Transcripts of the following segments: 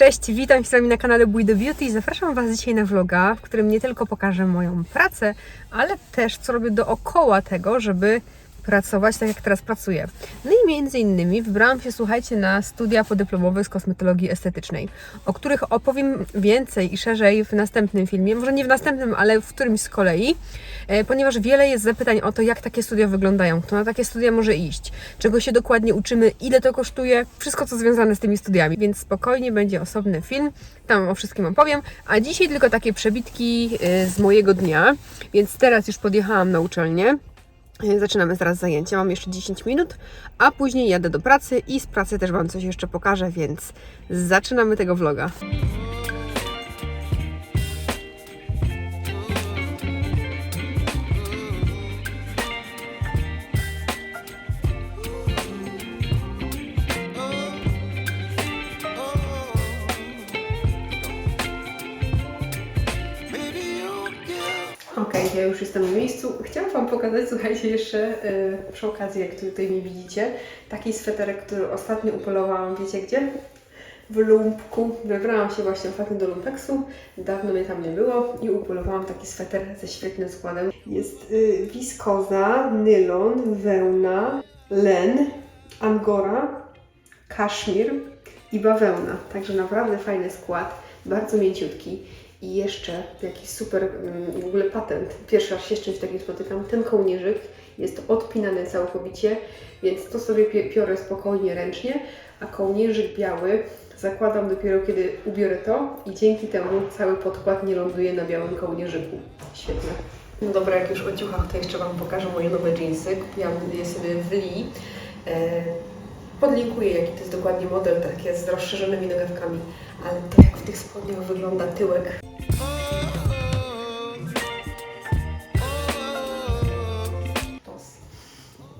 Cześć, witam się z Wami na kanale Bój do Beauty. I zapraszam Was dzisiaj na vloga, w którym nie tylko pokażę moją pracę, ale też co robię dookoła tego, żeby pracować tak jak teraz pracuję. No i między innymi wybrałam się, słuchajcie, na studia podyplomowe z kosmetologii estetycznej, o których opowiem więcej i szerzej w następnym filmie, może nie w następnym, ale w którymś z kolei, e, ponieważ wiele jest zapytań o to, jak takie studia wyglądają, kto na takie studia może iść, czego się dokładnie uczymy, ile to kosztuje, wszystko co związane z tymi studiami, więc spokojnie będzie osobny film, tam o wszystkim opowiem, a dzisiaj tylko takie przebitki e, z mojego dnia, więc teraz już podjechałam na uczelnię, Zaczynamy zaraz zajęcia, mam jeszcze 10 minut, a później jadę do pracy i z pracy też Wam coś jeszcze pokażę, więc zaczynamy tego vloga. Okej, ja już jestem w miejscu. Chciałam Wam pokazać, słuchajcie, jeszcze yy, przy okazji, jak tutaj mnie widzicie, taki sweterek, który ostatnio upolowałam, wiecie gdzie? W lumpku. Wybrałam się właśnie ostatnio do lumpeksu. Dawno mnie tam nie było i upolowałam taki sweter ze świetnym składem. Jest yy, wiskoza, nylon, wełna, len, angora, kaszmir i bawełna. Także naprawdę fajny skład, bardzo mięciutki. I jeszcze jakiś super mm, w ogóle patent. Pierwszy raz się z czymś takim spotykam. Ten kołnierzyk jest odpinany całkowicie, więc to sobie piorę spokojnie ręcznie, a kołnierzyk biały zakładam dopiero kiedy ubiorę to i dzięki temu cały podkład nie ląduje na białym kołnierzyku. Świetne. No dobra, jak już o ciuchach, to jeszcze Wam pokażę moje nowe jeansy. Kupiłam je sobie w Lee. E, Podlinkuję, jaki to jest dokładnie model, takie z rozszerzonymi nogawkami. Ale to jak w tych spodniach wygląda tyłek.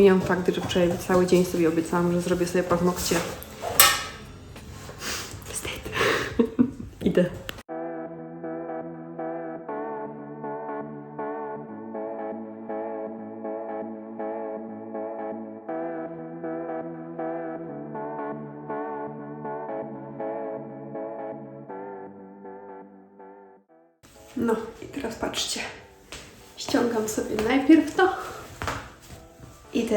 Mijam fakt, że wczoraj cały dzień sobie obiecałam, że zrobię sobie paznokcie. Wstyd. Idę. No i teraz patrzcie.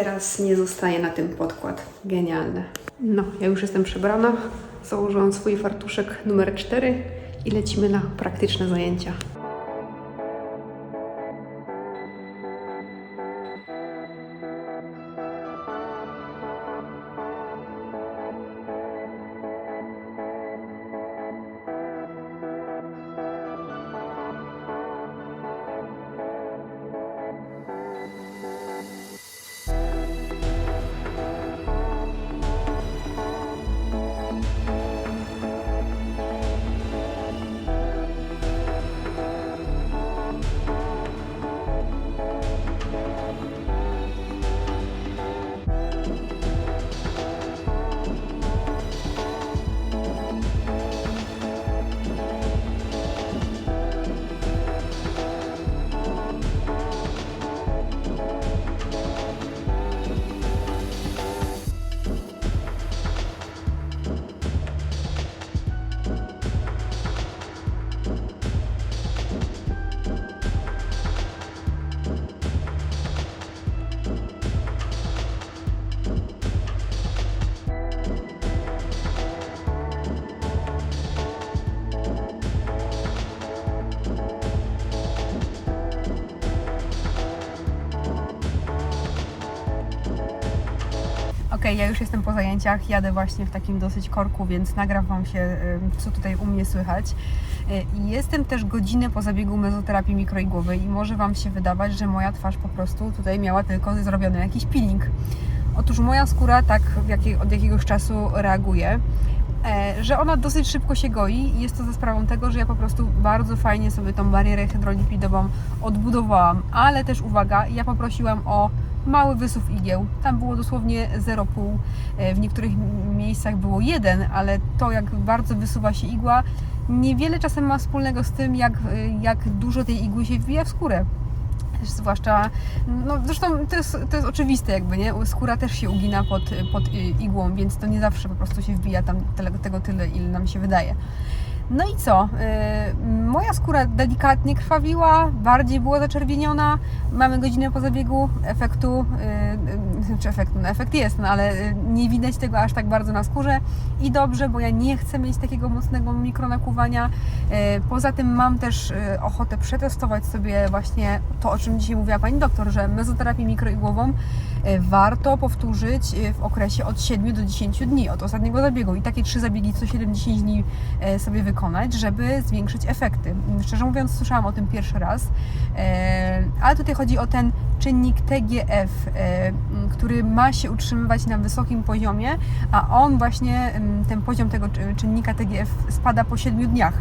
Teraz nie zostaje na tym podkład. Genialne. No, ja już jestem przebrana. Założyłam swój fartuszek numer 4 i lecimy na praktyczne zajęcia. Ja już jestem po zajęciach, jadę właśnie w takim dosyć korku, więc nagram Wam się, co tutaj u mnie słychać. Y, Jestem też godzinę po zabiegu mezoterapii mikroigłowej i może Wam się wydawać, że moja twarz po prostu tutaj miała tylko zrobiony jakiś peeling. Otóż moja skóra tak od jakiegoś czasu reaguje, że ona dosyć szybko się goi i jest to za sprawą tego, że ja po prostu bardzo fajnie sobie tą barierę hydrolipidową odbudowałam, ale też uwaga, ja poprosiłam o mały wysuw igieł. Tam było dosłownie 0,5, e, w niektórych miejscach było 1, ale to jak bardzo wysuwa się igła, niewiele czasem ma wspólnego z tym, jak, e, jak dużo tej igły się wbija w skórę. Zwłaszcza, no zresztą to jest, to jest oczywiste jakby, nie? Skóra też się ugina pod, pod y, igłą, więc to nie zawsze po prostu się wbija tam tyle, tego tyle, ile nam się wydaje. No i co? Yy, moja skóra delikatnie krwawiła, bardziej była zaczerwieniona. Mamy godzinę po zabiegu, efektu, yy, czy efekt, no efekt jest, no ale yy, nie widać tego aż tak bardzo na skórze i dobrze, bo ja nie chcę mieć takiego mocnego mikronakuwania. Yy, poza tym mam też yy, ochotę przetestować sobie właśnie to, o czym dzisiaj mówiła Pani doktor, że mezoterapię mikroigłową warto powtórzyć w okresie od 7 do 10 dni od ostatniego zabiegu i takie trzy zabiegi co 7-10 dni sobie wykonać, żeby zwiększyć efekty. Szczerze mówiąc, słyszałam o tym pierwszy raz, ale tutaj chodzi o ten czynnik TGF, który ma się utrzymywać na wysokim poziomie, a on właśnie, ten poziom tego czy- czynnika TGF spada po 7 dniach.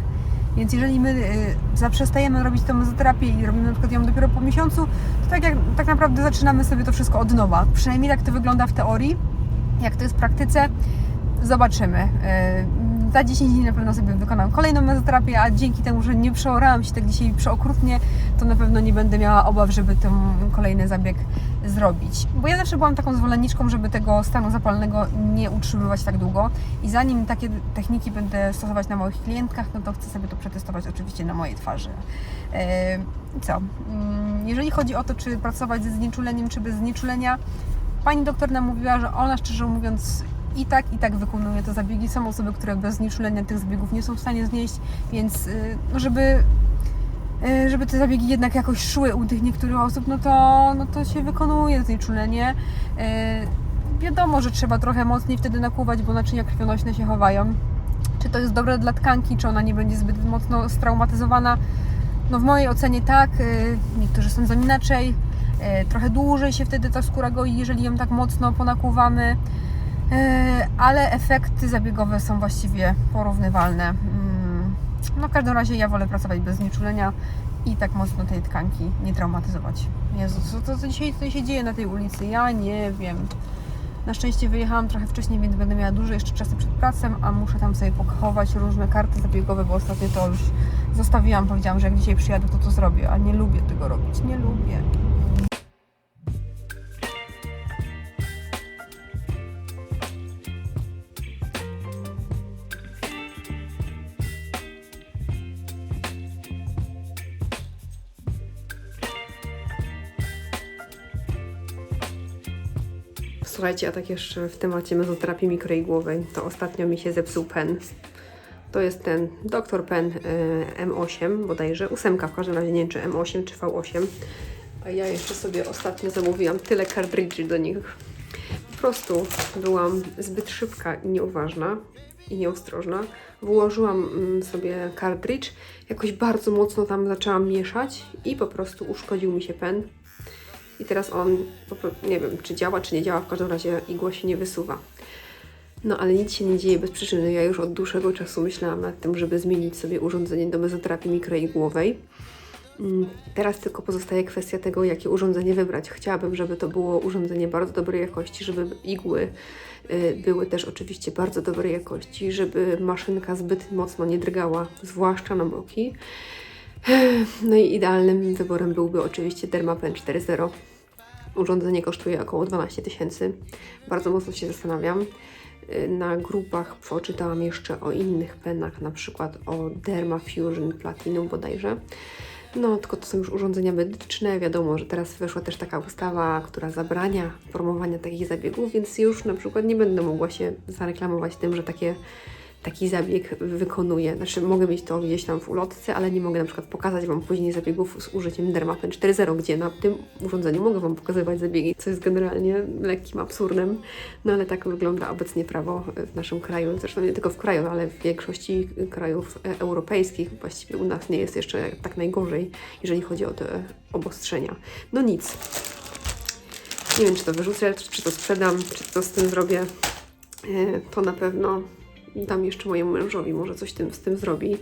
Więc jeżeli my y, zaprzestajemy robić tą mezoterapię i robimy na przykład ją dopiero po miesiącu, to tak, jak, tak naprawdę zaczynamy sobie to wszystko od nowa. Przynajmniej tak to wygląda w teorii. Jak to jest w praktyce, zobaczymy. Y, Za 10 dni na pewno sobie wykonam kolejną mezoterapię, a dzięki temu, że nie przeorałam się tak dzisiaj przeokrutnie, to na pewno nie będę miała obaw, żeby ten kolejny zabieg zrobić. Bo ja zawsze byłam taką zwolenniczką, żeby tego stanu zapalnego nie utrzymywać tak długo i zanim takie techniki będę stosować na moich klientkach, no to chcę sobie to przetestować oczywiście na mojej twarzy. Yy, co? Mm, Jeżeli chodzi o to, czy pracować ze znieczuleniem, czy bez znieczulenia, Pani doktor nam mówiła, że ona szczerze mówiąc i tak, i tak wykonuje te zabiegi. Są osoby, które bez znieczulenia tych zabiegów nie są w stanie znieść, więc y, no żeby, żeby te zabiegi jednak jakoś szły u tych niektórych osób, no to, no to się wykonuje znieczulenie. Y, Wiadomo, że trzeba trochę mocniej wtedy nakłuwać, bo naczynia krwionośne się chowają. Czy to jest dobre dla tkanki, czy ona nie będzie zbyt mocno straumatyzowana? No w mojej ocenie tak, y, niektórzy sądzą inaczej. E, Trochę dłużej się wtedy ta skóra goi, jeżeli ją tak mocno ponakuwamy, E, ale efekty zabiegowe są właściwie porównywalne. No w każdym razie ja wolę pracować bez znieczulenia i tak mocno tej tkanki nie traumatyzować. Jezu, co co dzisiaj tutaj się dzieje na tej ulicy? Ja nie wiem. Na szczęście wyjechałam trochę wcześniej, więc będę miała dużo jeszcze czasu przed pracą, a muszę tam sobie pochować różne karty zabiegowe, bo ostatnio to już zostawiłam. Powiedziałam, że jak dzisiaj przyjadę, to to zrobię, a nie lubię tego robić. Nie lubię. Słuchajcie, a tak jeszcze w temacie mezoterapii mikroigłowej, to ostatnio mi się zepsuł pen. To jest ten Dr. Pen y, M8 bodajże, ósemka w każdym razie, nie wiem czy M8 czy V8. A ja jeszcze sobie ostatnio zamówiłam tyle kartridży do nich. Po prostu byłam zbyt szybka i nieuważna i nieostrożna. Włożyłam mm, sobie kartridż, jakoś bardzo mocno tam zaczęłam mieszać i po prostu uszkodził mi się pen. I teraz on, nie wiem, czy działa, czy nie działa, w każdym razie igła się nie wysuwa. No ale nic się nie dzieje bez przyczyny. Ja już od dłuższego czasu myślałam nad tym, żeby zmienić sobie urządzenie do mezoterapii mikroigłowej. Mm, Teraz tylko pozostaje kwestia tego, jakie urządzenie wybrać. Chciałabym, żeby to było urządzenie bardzo dobrej jakości, żeby igły y, były też oczywiście bardzo dobrej jakości, żeby maszynka zbyt mocno nie drgała, zwłaszcza na boki. No i idealnym wyborem byłby oczywiście Dermapen 4.0. Urządzenie kosztuje około 12 tysięcy. Bardzo mocno się zastanawiam. Y, Na grupach poczytałam jeszcze o innych penach, na przykład o Derma Fusion Platinum bodajże. No, tylko to są już urządzenia medyczne. Wiadomo, że teraz wyszła też taka ustawa, która zabrania promowania takich zabiegów, więc już na przykład nie będę mogła się zareklamować tym, że takie, taki zabieg wykonuję. Znaczy, mogę mieć to gdzieś tam w ulotce, ale nie mogę na przykład pokazać Wam później zabiegów z użyciem Dermapen 4.0, gdzie na tym urządzeniu mogę Wam pokazywać zabiegi, co jest generalnie lekkim absurdem. No ale tak wygląda obecnie prawo w naszym kraju. Zresztą nie tylko w kraju, ale w większości krajów e, europejskich. Właściwie u nas nie jest jeszcze tak najgorzej, jeżeli chodzi o te obostrzenia. No nic. Nie wiem, czy to wyrzucę, czy to sprzedam, czy to z tym zrobię. E, To na pewno dam jeszcze mojemu mężowi, może coś tym, z tym zrobi.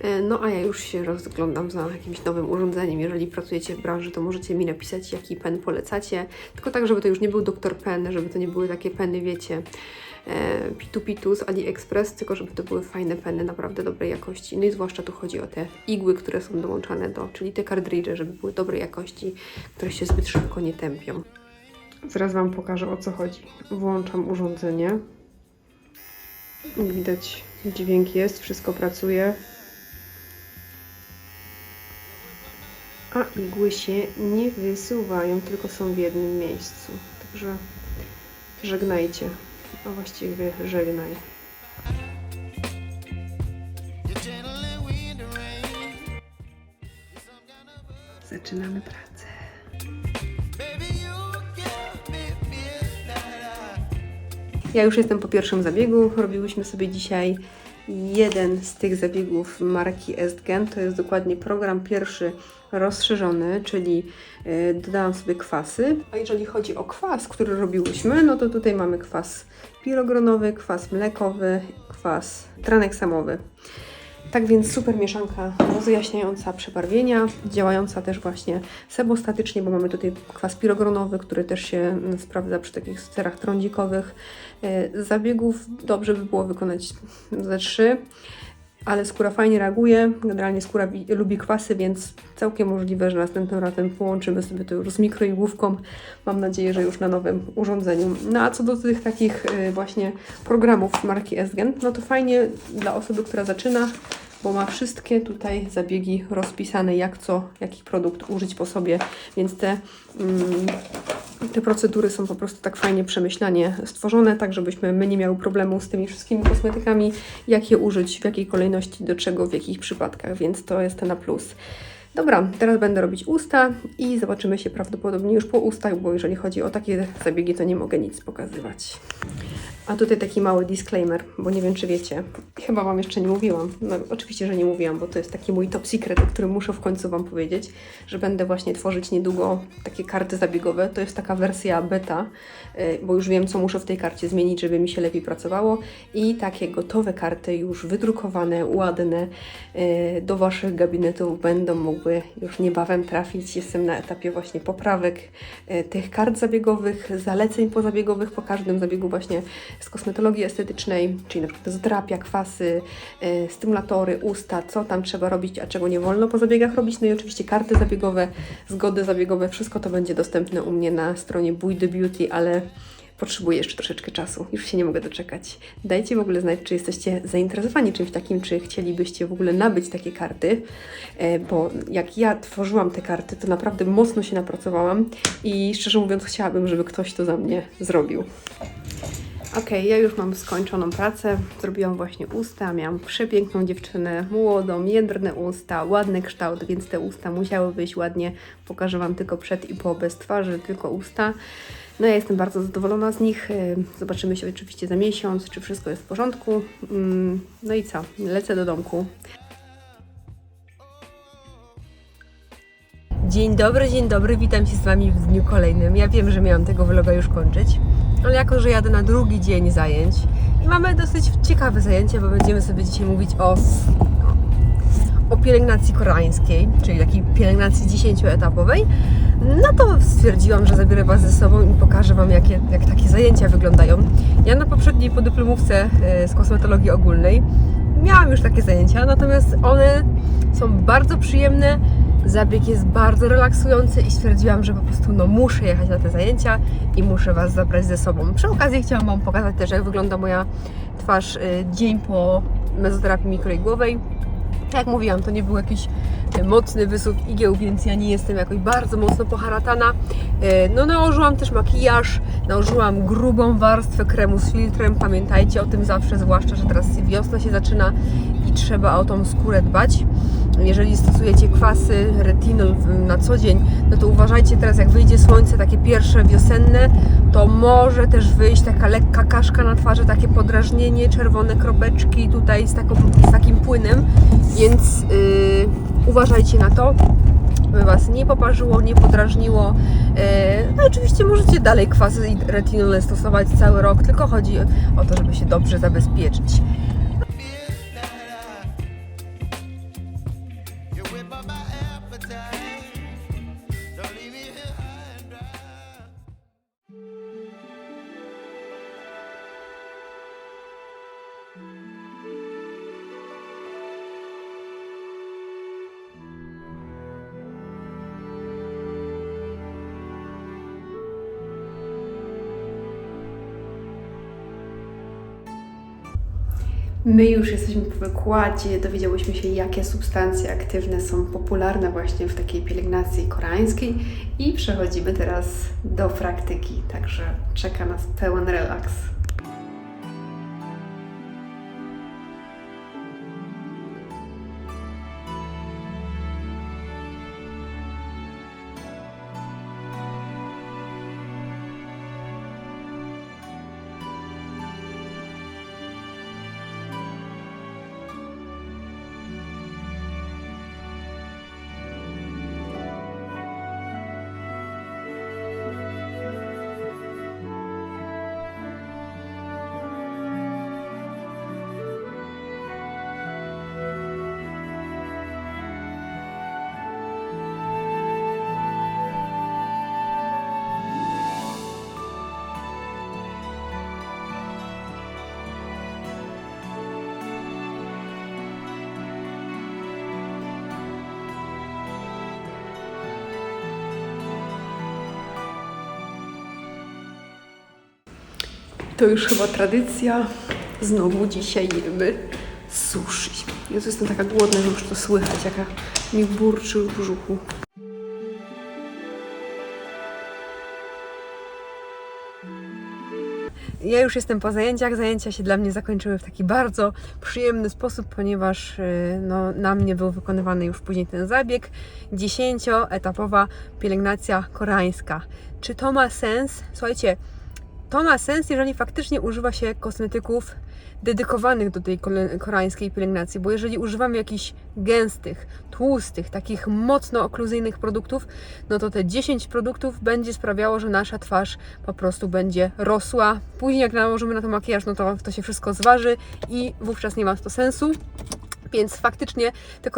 E, No a ja już się rozglądam za jakimś nowym urządzeniem. Jeżeli pracujecie w branży, to możecie mi napisać, jaki pen polecacie. Tylko tak, żeby to już nie był doktor pen, żeby to nie były takie peny, wiecie, e, pitu pitu z AliExpress, tylko żeby to były fajne peny, naprawdę dobrej jakości. No i zwłaszcza tu chodzi o te igły, które są dołączane do, czyli te kartridże, żeby były dobrej jakości, które się zbyt szybko nie tępią. Zaraz Wam pokażę o co chodzi. Włączam urządzenie. Widać dźwięk jest, wszystko pracuje. A igły się nie wysuwają, tylko są w jednym miejscu. Także żegnajcie. A właściwie żegnaj. Zaczynamy pracę. Ja już jestem po pierwszym zabiegu. Robiłyśmy sobie dzisiaj jeden z tych zabiegów marki Estgen. To jest dokładnie program pierwszy rozszerzony, czyli y, dodałam sobie kwasy. A jeżeli chodzi o kwas, który robiłyśmy, no to tutaj mamy kwas pirogronowy, kwas mlekowy, kwas traneksamowy. Tak więc super mieszanka rozjaśniająca przebarwienia, działająca też właśnie sebostatycznie, bo mamy tutaj kwas pirogronowy, który też się mm, sprawdza przy takich sterach trądzikowych. E, Zabiegów dobrze by było wykonać ze trzy, ale skóra fajnie reaguje. Generalnie skóra bi- lubi kwasy, więc całkiem możliwe, że następnym razem połączymy sobie to już z mikroigłówką. Mam nadzieję, że już na nowym urządzeniu. No a co do tych takich y, właśnie programów marki Esgen, no to fajnie dla osoby, która zaczyna, bo ma wszystkie tutaj zabiegi rozpisane, jak co, jaki produkt użyć po sobie, więc te, mm, te procedury są po prostu tak fajnie przemyślanie stworzone, tak żebyśmy my nie miały problemu z tymi wszystkimi kosmetykami, jak je użyć, w jakiej kolejności, do czego, w jakich przypadkach, więc to jest na plus. Dobra, teraz będę robić usta i zobaczymy się prawdopodobnie już po ustach, bo jeżeli chodzi o takie zabiegi, to nie mogę nic pokazywać. A tutaj taki mały disclaimer, bo nie wiem, czy wiecie. Chyba Wam jeszcze nie mówiłam. No, oczywiście, że nie mówiłam, bo to jest taki mój top secret, o którym muszę w końcu Wam powiedzieć, że będę właśnie tworzyć niedługo takie karty zabiegowe. To jest taka wersja beta, y, bo już wiem, co muszę w tej karcie zmienić, żeby mi się lepiej pracowało. I takie gotowe karty, już wydrukowane, ładne, y, do Waszych gabinetów będą mogły już niebawem trafić. Jestem na etapie właśnie poprawek y, tych kart zabiegowych, zaleceń pozabiegowych po każdym zabiegu właśnie z kosmetologii estetycznej, czyli na przykład zdrapia, kwasy, y, stymulatory, usta, co tam trzeba robić, a czego nie wolno po zabiegach robić. No i oczywiście karty zabiegowe, zgody zabiegowe, wszystko to będzie dostępne u mnie na stronie the Beauty, ale potrzebuję jeszcze troszeczkę czasu. Już się nie mogę doczekać. Dajcie w ogóle znać, czy jesteście zainteresowani czymś takim, czy chcielibyście w ogóle nabyć takie karty, e, bo jak ja tworzyłam te karty, to naprawdę mocno się napracowałam i szczerze mówiąc chciałabym, żeby ktoś to za mnie zrobił. Okej, ja już mam skończoną pracę. Zrobiłam właśnie usta. Miałam przepiękną dziewczynę, młodą, jędrne usta, ładny kształt, więc te usta musiały wyjść ładnie. Pokażę Wam tylko przed i po bez twarzy, tylko usta. No ja jestem bardzo zadowolona z nich. Y, Zobaczymy się oczywiście za miesiąc, czy wszystko jest w porządku. Mm, No i co? Lecę do domku. Dzień dobry, dzień dobry, witam się z Wami w dniu kolejnym. Ja wiem, że miałam tego vloga już kończyć, ale jako, że jadę na drugi dzień zajęć i mamy dosyć ciekawe zajęcie, bo będziemy sobie dzisiaj mówić o, o pielęgnacji koreańskiej, czyli takiej pielęgnacji dziesięcioetapowej, no to stwierdziłam, że zabiorę Was ze sobą i pokażę Wam, jakie, jak takie zajęcia wyglądają. Ja na poprzedniej podyplomówce e, z kosmetologii ogólnej miałam już takie zajęcia, natomiast one są bardzo przyjemne, zabieg jest bardzo relaksujący i stwierdziłam, że po prostu no, muszę jechać na te zajęcia i muszę Was zabrać ze sobą. Przy okazji chciałam Wam pokazać też, jak wygląda moja twarz y, dzień po mezoterapii mikroigłowej. Jak mówiłam, to nie był jakiś e, mocny wysuw igieł, więc ja nie jestem jakoś bardzo mocno poharatana. E, No nałożyłam też makijaż, nałożyłam grubą warstwę kremu z filtrem. Pamiętajcie o tym zawsze, zwłaszcza, że teraz wiosna się zaczyna i trzeba o tą skórę dbać. Jeżeli stosujecie kwasy, retinol na co dzień, no to uważajcie teraz, jak wyjdzie słońce, takie pierwsze wiosenne, to może też wyjść taka lekka kaszka na twarzy, takie podrażnienie, czerwone kropeczki tutaj z, taką, z takim płynem, więc yy, uważajcie na to, by Was nie poparzyło, nie podrażniło. Yy, no oczywiście możecie dalej kwasy i retinole stosować cały rok, tylko chodzi o to, żeby się dobrze zabezpieczyć. My już jesteśmy po wykładzie, dowiedziałyśmy się, jakie substancje aktywne są popularne właśnie w takiej pielęgnacji koreańskiej i przechodzimy teraz do praktyki, także czeka nas pełen relaks. To już chyba tradycja. Znowu dzisiaj jemy sushi. Jezu, jestem taka głodna, że już to słychać, jaka mi burczy w brzuchu. Ja już jestem po zajęciach. Zajęcia się dla mnie zakończyły w taki bardzo przyjemny sposób, ponieważ y, no, na mnie był wykonywany już później ten zabieg. Dziesięcioetapowa pielęgnacja koreańska. Czy to ma sens? Słuchajcie, to ma sens, jeżeli faktycznie używa się kosmetyków dedykowanych do tej koreańskiej pielęgnacji, bo jeżeli używamy jakichś gęstych, tłustych, takich mocno okluzyjnych produktów, no to te 10 produktów będzie sprawiało, że nasza twarz po prostu będzie rosła. Później jak nałożymy na to makijaż, no to to się wszystko zważy i wówczas nie ma to sensu. Więc faktycznie te,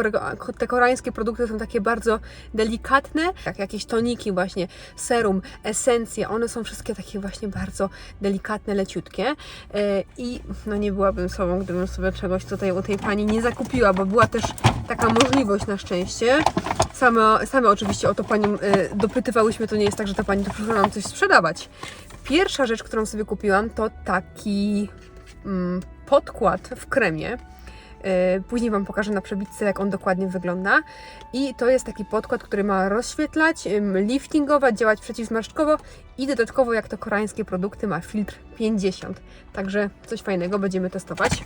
te koreańskie produkty są takie bardzo delikatne, jak jakieś toniki właśnie, serum, esencje, one są wszystkie takie właśnie bardzo delikatne, leciutkie E, i no nie byłabym sobą, gdybym sobie czegoś tutaj u tej pani nie zakupiła, bo była też taka możliwość na szczęście. Same, same oczywiście o to panią e, dopytywałyśmy, to nie jest tak, że ta pani tu przyszła nam coś sprzedawać. Pierwsza rzecz, którą sobie kupiłam, to taki mm, podkład w kremie. E, Później Wam pokażę na przebitce, jak on dokładnie wygląda. I to jest taki podkład, który ma rozświetlać, liftingować, działać przeciwzmarszczkowo i dodatkowo, jak to koreańskie produkty, ma filtr 50. Także coś fajnego będziemy testować.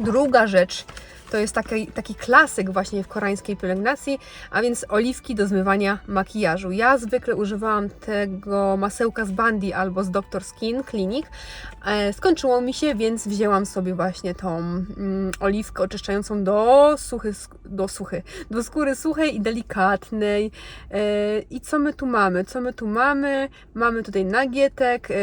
Druga rzecz to jest taki, taki klasyk właśnie w koreańskiej pielęgnacji, a więc oliwki do zmywania makijażu. Ja zwykle używałam tego masełka z Bandy albo z Dr. Skin Clinic. E, skończyło mi się, więc wzięłam sobie właśnie tą mm, oliwkę oczyszczającą do suchy, do suchy, do skóry suchej i delikatnej. E, I co my tu mamy? Co my tu mamy? Mamy tutaj nagietek, e,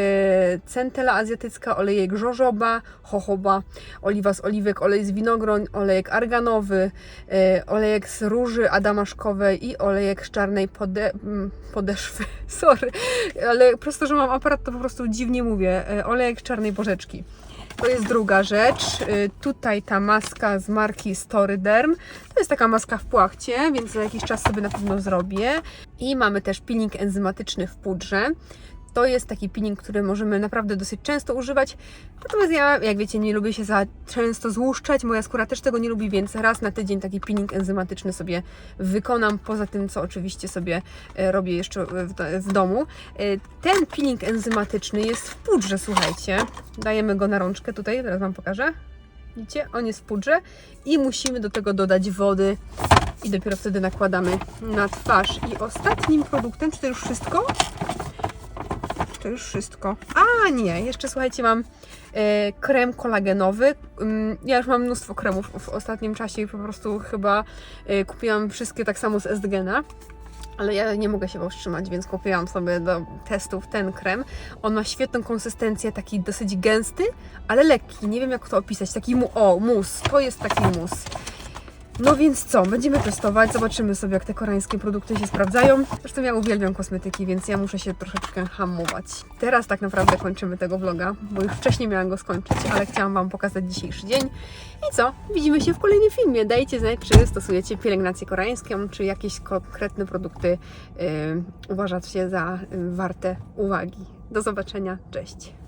centela azjatycka, olejek żożoba, jojoba, oliwa z oliwek, olej z winogron, olejek arganowy, e, olejek z róży adamaszkowej i olejek z czarnej pode, podeszwy. Sorry, ale przez to, że mam aparat, to po prostu dziwnie mówię. E, olejek z czarnej porzeczki. To jest druga rzecz. Y, Tutaj ta maska z marki Storyderm. To jest taka maska w płachcie, więc za jakiś czas sobie na pewno zrobię. I mamy też peeling enzymatyczny w pudrze. To jest taki peeling, który możemy naprawdę dosyć często używać. Natomiast ja, jak wiecie, nie lubię się za często złuszczać. Moja skóra też tego nie lubi, więc raz na tydzień taki peeling enzymatyczny sobie wykonam. Poza tym, co oczywiście sobie e, robię jeszcze w, do- w domu. E, Ten peeling enzymatyczny jest w pudrze, słuchajcie. Dajemy go na rączkę tutaj, teraz Wam pokażę. Widzicie? On jest w pudrze i musimy do tego dodać wody i dopiero wtedy nakładamy na twarz. I ostatnim produktem, czy to już wszystko? To już wszystko. A nie, jeszcze słuchajcie, mam e, krem kolagenowy. Ym, ja już mam mnóstwo kremów w ostatnim czasie i po prostu chyba e, kupiłam wszystkie tak samo z Estgena. Ale ja nie mogę się powstrzymać, więc kupiłam sobie do testów ten krem. On ma świetną konsystencję, taki dosyć gęsty, ale lekki. Nie wiem jak to opisać. Taki mu, o, mus. To jest taki mus. No więc co, będziemy testować, zobaczymy sobie jak te koreańskie produkty się sprawdzają. Zresztą ja uwielbiam kosmetyki, więc ja muszę się troszeczkę hamować. Teraz tak naprawdę kończymy tego vloga, bo już wcześniej miałam go skończyć, ale chciałam Wam pokazać dzisiejszy dzień. I co? Widzimy się w kolejnym filmie. Dajcie znać, czy stosujecie pielęgnację koreańską, czy jakieś konkretne produkty yy, uważacie za yy, warte uwagi. Do zobaczenia, cześć!